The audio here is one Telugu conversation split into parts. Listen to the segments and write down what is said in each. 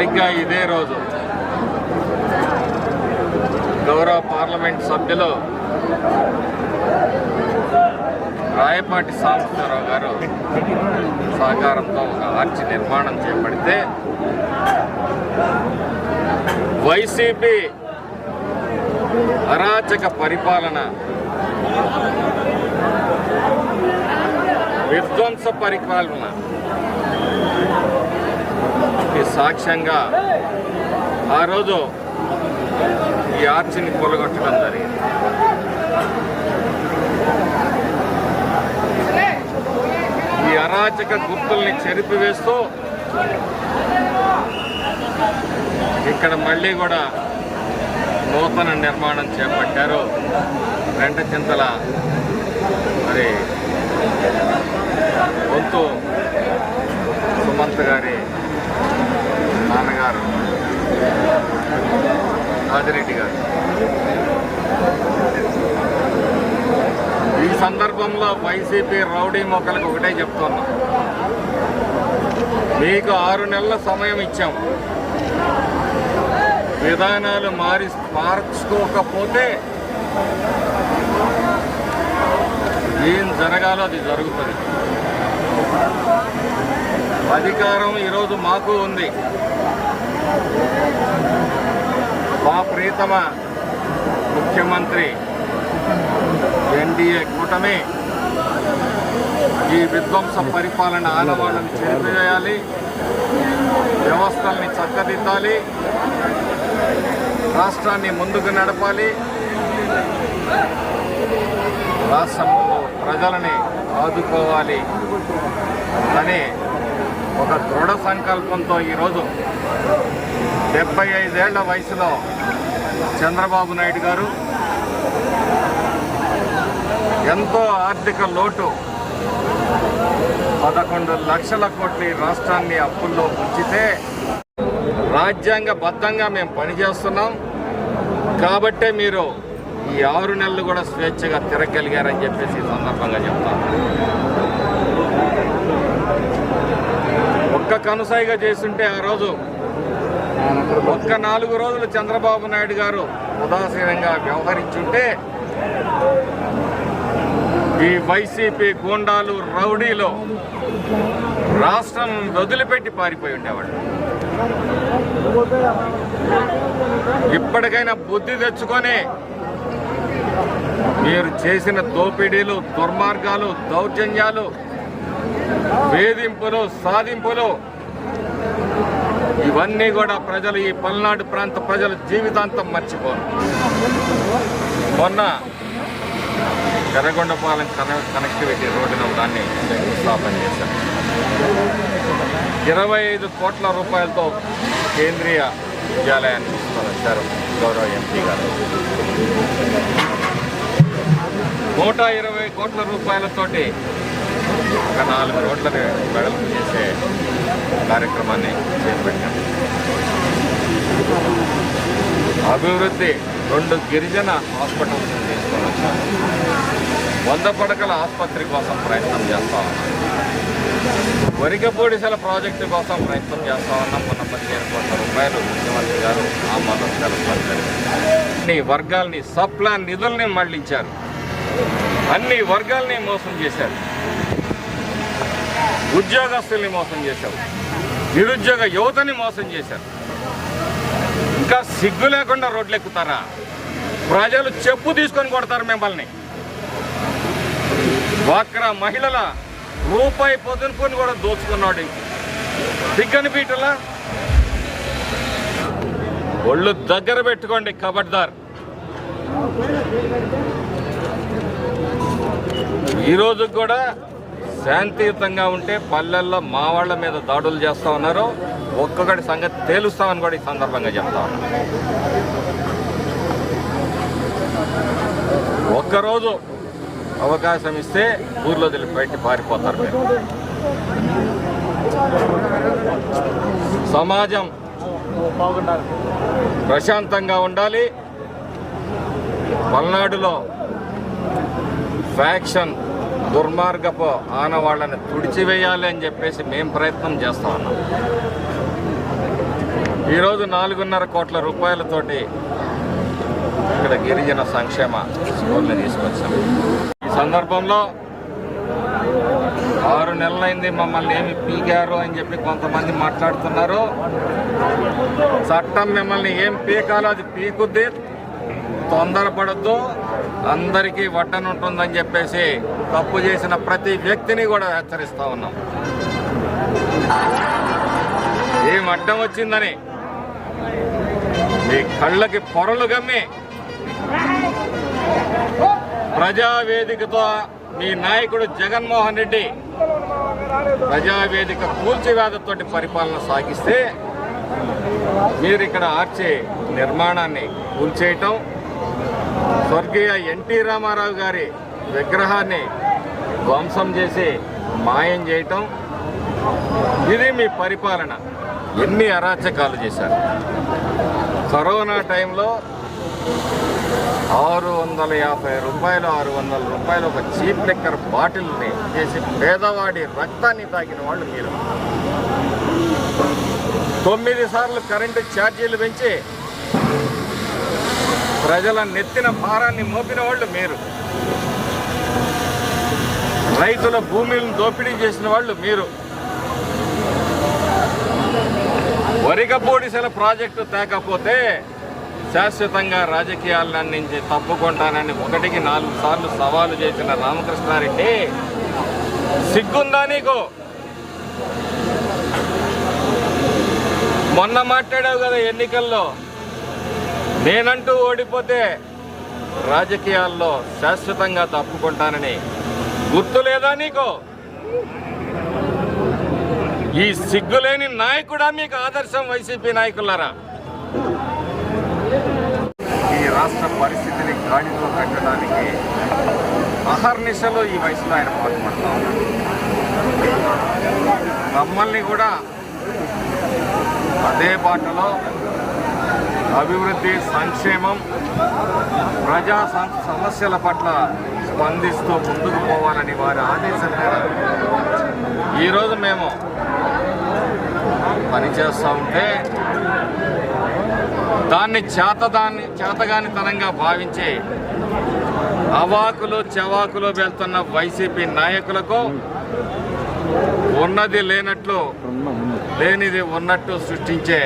సరిగ్గా ఇదే రోజు గౌరవ పార్లమెంట్ సభ్యులు రాయపాటి సాంబశివరావు గారు సహకారంతో ఒక ఆర్చి నిర్మాణం చేపడితే వైసీపీ అరాచక పరిపాలన విధ్వంస పరిపాలన సాక్ష్యంగా ఆ రోజు ఈ ఆర్చిని కొలగొట్టడం జరిగింది. ఈ అరాచక గుర్తుల్ని చెరిపివేస్తూ ఇక్కడ మళ్ళీ కూడా నూతన నిర్మాణం చేపట్టారు. రెంట చింతల మరి వంతు సుమంత్ గారి నాన్నగారు ఆదిరెడ్డి గారు. ఈ సందర్భంలో వైసీపీ రౌడీ మొక్కలకు ఒకటే చెప్తున్నా. మీకు ఆరు నెలల సమయం ఇచ్చాం. విధానాలు మారి మార్చుకోకపోతే ఏం జరగాలో అది జరుగుతుంది. అధికారం ఈరోజు మాకు ఉంది. మా ప్రీతమ ముఖ్యమంత్రి ఎన్డీఏ కూటమి ఈ విధ్వంస పరిపాలన ఆనవాళ్ళని చెరిపివేయాలి వ్యవస్థల్ని చక్కదిద్దాలి రాష్ట్రాన్ని ముందుకు నడపాలి రాష్ట్రంలో ప్రజలని ఆదుకోవాలి అనే ఒక దృఢ సంకల్పంతో ఈరోజు డెబ్బై ఐదేళ్ళ వయసులో చంద్రబాబు నాయుడు గారు ఎంతో ఆర్థిక లోటు పదకొండు లక్షల కోట్ల రాష్ట్రాన్ని అప్పుల్లో ఉంచితే రాజ్యాంగబద్ధంగా మేము పనిచేస్తున్నాం. కాబట్టే మీరు ఈ ఆరు నెలలు కూడా స్వేచ్ఛగా తిరగలిగారని చెప్పేసి ఈ సందర్భంగా చెప్తాను. ఒక్క కనుసాయిగా చేస్తుంటే ఆ రోజు ఒక్క నాలుగు రోజులు చంద్రబాబు నాయుడు గారు ఉదాసీనంగా వ్యవహరించుంటే ఈ వైసీపీ గూండాలు రౌడీలు రాష్ట్రం వదిలిపెట్టి పారిపోయి ఉండేవాళ్ళు. ఇప్పటికైనా బుద్ధి తెచ్చుకొని మీరు చేసిన దోపిడీలు దుర్మార్గాలు దౌర్జన్యాలు వేధింపులు సాధింపులు. ఇవన్నీ కూడా ప్రజలు ఈ పల్నాడు ప్రాంత ప్రజల జీవితాంతం మర్చిపోరు. మొన్న కర్రగొండపాలెం కన కనెక్టివిటీ రోడ్డున దాన్ని శంకుస్థాపన చేశారు. ఇరవై ఐదు కోట్ల రూపాయలతో కేంద్రీయ విద్యాలయాన్ని తీసుకొని గౌరవ ఎంపీ గారు. నూట ఇరవై కోట్ల రూపాయలతోటి ఒక నాలుగు రోడ్లని వెడల్పు చేసే కార్యక్రమాన్ని చేపట్టాం అభివృద్ధి రెండు గిరిజన హాస్పిటల్స్ తీసుకొని వచ్చాం వంద పడకల ఆసుపత్రి కోసం ప్రయత్నం చేస్తా ఉన్నాం. వరికపూడిసల ప్రాజెక్టు కోసం ప్రయత్నం చేస్తా ఉన్నాం. మొన్న పదిహేను కోట్ల రూపాయలు ముఖ్యమంత్రి గారు ఆమోదం తెలపారు అన్ని వర్గాల్ని సప్లా నిధుల్ని మళ్ళించారు. అన్ని వర్గాల్ని మోసం చేశారు. ఉద్యోగస్తుల్ని మోసం చేశారు నిరుద్యోగ యువతని మోసం చేశారు. ఇంకా సిగ్గు లేకుండా రోడ్లు ఎక్కుతారా ప్రజలు చెప్పు తీసుకొని కొడతారు మిమ్మల్ని. డ్వాక్రా మహిళల రూపాయి పొదుపుని కూడా దోచుకున్నాడు. దిగ్గని పీటలా? ఒళ్ళు దగ్గర పెట్టుకోండి కబడ్దార్. ఈరోజు కూడా శాంతియుతంగా ఉంటే పల్లెల్లో మా వాళ్ళ మీద దాడులు చేస్తూ ఉన్నారు. ఒక్కొక్కటి సంగతి తేలుస్తామని కూడా ఈ సందర్భంగా చెప్తా ఒక్కరోజు అవకాశం ఇస్తే ఊర్లో తెలిపి బయట పారిపోతారు మీరు. సమాజం ప్రశాంతంగా ఉండాలి. పల్నాడులో ఫ్యాక్షన్ దుర్మార్గపు ఆనవాళ్ళని తుడిచివేయాలి అని చెప్పేసి మేము ప్రయత్నం చేస్తా ఉన్నాం. ఈరోజు నాలుగున్నర కోట్ల రూపాయలతోటి ఇక్కడ గిరిజన సంక్షేమ స్కూల్ని తీసుకొచ్చాం. ఈ సందర్భంలో ఆరు నెలలైంది మమ్మల్ని ఏమి పీకారు అని చెప్పి కొంతమంది మాట్లాడుతున్నారు. చట్టం మిమ్మల్ని ఏం పీకాలో అది పీకుద్ది. తొందరపడద్దు. అందరికీ వడ్డనుంటుందని చెప్పేసి తప్పు చేసిన ప్రతి వ్యక్తిని కూడా హెచ్చరిస్తూ ఉన్నాం. ఏం అడ్డం వచ్చిందని మీ కళ్ళకి పొరలు గమ్మి ప్రజావేదికతో మీ నాయకుడు జగన్మోహన్ రెడ్డి ప్రజావేదిక కూల్చివేదతోటి పరిపాలన సాగిస్తే మీరు ఇక్కడ ఆర్చే నిర్మాణాన్ని కూల్చేయటం స్వర్గీయ ఎన్టీ రామారావు గారి విగ్రహాన్ని ధ్వంసం చేసి మాయం చేయటం. ఇది మీ పరిపాలన. ఎన్ని అరాచకాలు చేశారు. కరోనా టైంలో ఆరు వందల యాభై రూపాయలు ఆరు వందల రూపాయలు ఒక చీప్ లెక్కర్ బాటిల్ని చేసి పేదవాడి రక్తాన్ని తాకిన వాళ్ళు మీరు. తొమ్మిది సార్లు కరెంటు ఛార్జీలు పెంచి ప్రజల నెత్తిన భారాన్ని మోపిన వాళ్ళు మీరు. రైతుల భూములను దోపిడీ చేసిన వాళ్ళు మీరు. వరిగపూడిసెల ప్రాజెక్టు తేకపోతే శాశ్వతంగా రాజకీయాలను నుంచి తప్పుకుంటానని ఒకటికి నాలుగు సార్లు సవాలు చేసిన రామకృష్ణారెడ్డి సిగ్గుందా నీకు? మొన్న మాట్లాడావు కదా ఎన్నికల్లో. నేనంటూ ఓడిపోతే రాజకీయాల్లో శాశ్వతంగా తప్పుకుంటానని గుర్తు లేదా నీకు? ఈ సిగ్గులేని నాయకుడా మీకు ఆదర్శం వైసీపీ నాయకులారా? ఈ రాష్ట్ర పరిస్థితిని గాడిలో పెట్టడానికి అహర్నిశలో ఈ వయసులో ఆయన పాల్పడతా ఉన్నారు. మమ్మల్ని కూడా అదే బాటలో అభివృద్ధి సంక్షేమం ప్రజా సం- సమస్యల పట్ల స్పందిస్తూ ముందుకు పోవాలని వారి ఆదేశం మేరకు ఈరోజు మేము పనిచేస్తూ ఉంటే దాన్ని చేతదాన్ని చేతగానితనంగా భావించి అవాకులు చెవాకులు వెళ్తున్న వైసీపీ నాయకులకు ఉన్నది లేనట్లు లేనిది ఉన్నట్టు సృష్టించే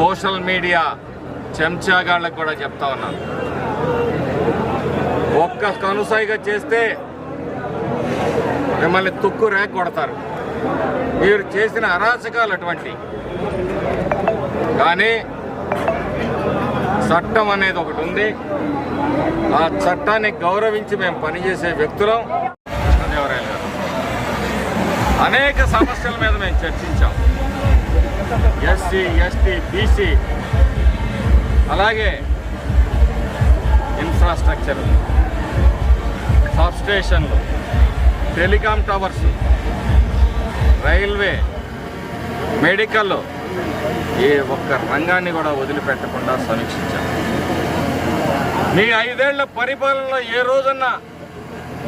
సోషల్ మీడియా చెంచాగాళ్ళకు కూడా చెప్తా ఉన్నాను ఒక్క కనుసాయిగా చేస్తే మిమ్మల్ని తుక్కు రేక కొడతారు మీరు చేసిన అరాచకాలు అటువంటి. కానీ చట్టం అనేది ఒకటి ఉంది. ఆ చట్టాన్ని గౌరవించి మేము పనిచేసే వ్యక్తులం. అనేక సమస్యల మీద మేము చర్చించాం. SC ST BC. అలాగే ఇన్ఫ్రాస్ట్రక్చర్ సబ్స్టేషన్లు టెలికాం టవర్స్ రైల్వే మెడికల్. ఏ ఒక్క రంగాన్ని కూడా వదిలిపెట్టకుండా సమీక్షించాం. మీ ఐదేళ్ళ పరిపాలనలో ఏ రోజన్నా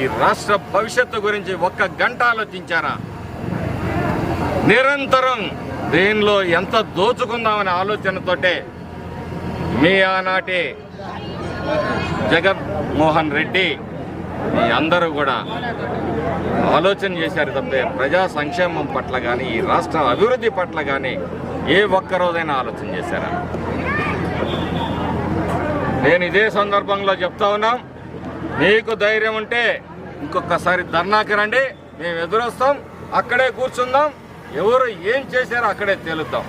ఈ రాష్ట్ర భవిష్యత్తు గురించి ఒక్క గంట ఆలోచించారా? నిరంతరం దీనిలో ఎంత దోచుకుందామనే ఆలోచనతోటే మీ ఆనాటి జగన్మోహన్ రెడ్డి మీ అందరూ కూడా ఆలోచన చేశారు తప్పే. ప్రజా సంక్షేమం పట్ల కానీ ఈ రాష్ట్ర అభివృద్ధి పట్ల కానీ ఏ ఒక్క రోజైనా ఆలోచన చేశారా? నేను ఇదే సందర్భంలో చెప్తా ఉన్నాం. మీకు ధైర్యం ఉంటే ఇంకొకసారి ధర్నాకి రండి. మేము ఎదురొస్తాం. అక్కడే కూర్చుందాం. ఎవరు ఏం చేశారో అక్కడే తేలుద్దాం.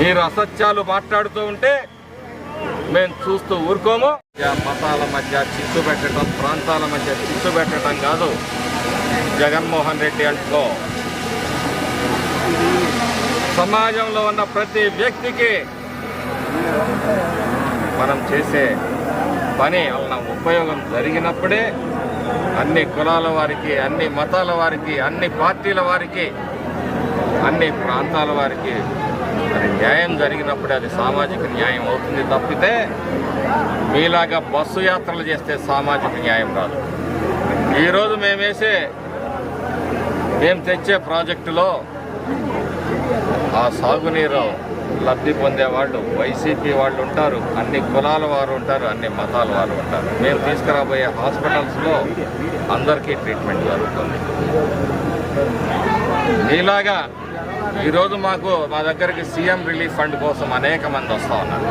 మీరు అసత్యాలు మాట్లాడుతూ ఉంటే మేము చూస్తూ ఊరుకోము. యా మతాల మధ్య చిచ్చు పెట్టడం ప్రాంతాల మధ్య చిచ్చు పెట్టడం కాదు. జగన్మోహన్ రెడ్డి అంటూ సమాజంలో ఉన్న ప్రతి వ్యక్తికి మనం చేసే పని వలన ఉపయోగం జరిగినప్పుడే అన్ని కులాల వారికి అన్ని మతాల వారికి అన్ని పార్టీల వారికి అన్ని ప్రాంతాల వారికి అది న్యాయం జరిగినప్పుడే అది సామాజిక న్యాయం అవుతుంది తప్పితే మీలాగా బస్సు యాత్రలు చేస్తే సామాజిక న్యాయం రాదు. ఈరోజు మేమేసే మేము తెచ్చే ప్రాజెక్టులో ఆ సాగునీరు లబ్ధి పొందేవాళ్ళు వైసీపీ వాళ్ళు ఉంటారు అన్ని కులాల వారు ఉంటారు అన్ని మతాల వారు ఉంటారు. మేము తీసుకురాబోయే హాస్పిటల్స్లో అందరికీ ట్రీట్మెంట్ జరుగుతుంది. మీలాగా ఈరోజు మాకు మా దగ్గరికి సీఎం రిలీఫ్ ఫండ్ కోసం అనేక మంది వస్తూ ఉన్నారు.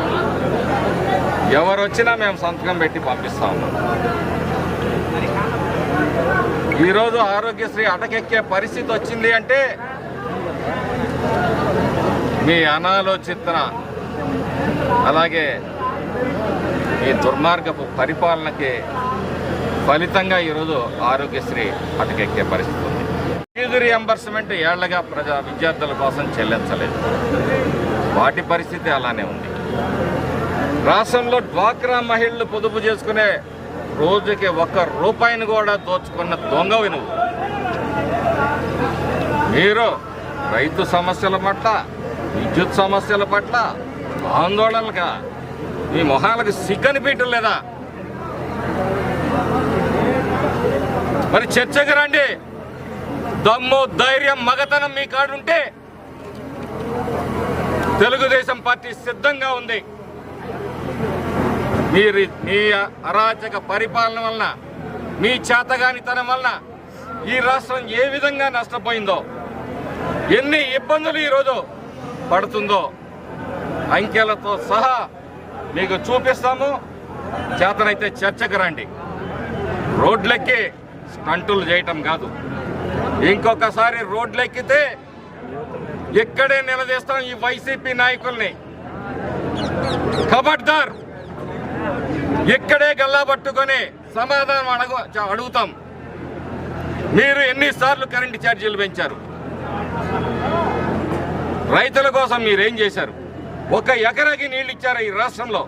ఎవరు వచ్చినా మేము సంతకం పెట్టి పంపిస్తూ ఉన్నాం. ఈరోజు ఆరోగ్యశ్రీ అటకెక్కే పరిస్థితి వచ్చింది అంటే మీ అనాలోచితన అలాగే ఈ దుర్మార్గపు పరిపాలనకి ఫలితంగా ఈరోజు ఆరోగ్యశ్రీ అటకెక్కే పరిస్థితి ఉంది. ఫీజు రియంబర్స్మెంట్ ఏళ్ళగా ప్రజా విద్యార్థుల కోసం చెల్లించలేదు. వాటి పరిస్థితి అలానే ఉంది. రాష్ట్రంలో డ్వాక్రా మహిళలు పొదుపు చేసుకునే రోజుకి ఒక్క రూపాయిని కూడా దోచుకున్న దొంగవి నువ్వు మీరు రైతు సమస్యల పట్ల విద్యుత్ సమస్యల పట్ల ఆందోళనలుగా మీ మొహాలకు సిగ్గనిపించడం లేదా? మరి చర్చకు రండి. దమ్ము ధైర్యం మగతనం మీ కాడుంటే తెలుగుదేశం పార్టీ సిద్ధంగా ఉంది. మీరు మీ అరాచక పరిపాలన వలన మీ చేతగానితనం వలన ఈ రాష్ట్రం ఏ విధంగా నష్టపోయిందో ఎన్ని ఇబ్బందులు ఈరోజు పడుతుందో అంకెలతో సహా మీకు చూపిస్తాము చేతనైతే చర్చకు రండి. రోడ్లెక్కి స్టంటులు చేయటం కాదు. ఇంకొకసారి రోడ్లెక్కితే ఇక్కడే నిలదీస్తాం ఈ వైసీపీ నాయకుల్ని. కబడ్దార్! ఇక్కడే గల్లా పట్టుకొని సమాధానం అడగ అడుగుతాం. మీరు ఎన్నిసార్లు కరెంటు ఛార్జీలు పెంచారు? రైతుల కోసం మీరేం చేశారు? ఒక ఎకరాకి నీళ్ళు ఇచ్చారు ఈ రాష్ట్రంలో?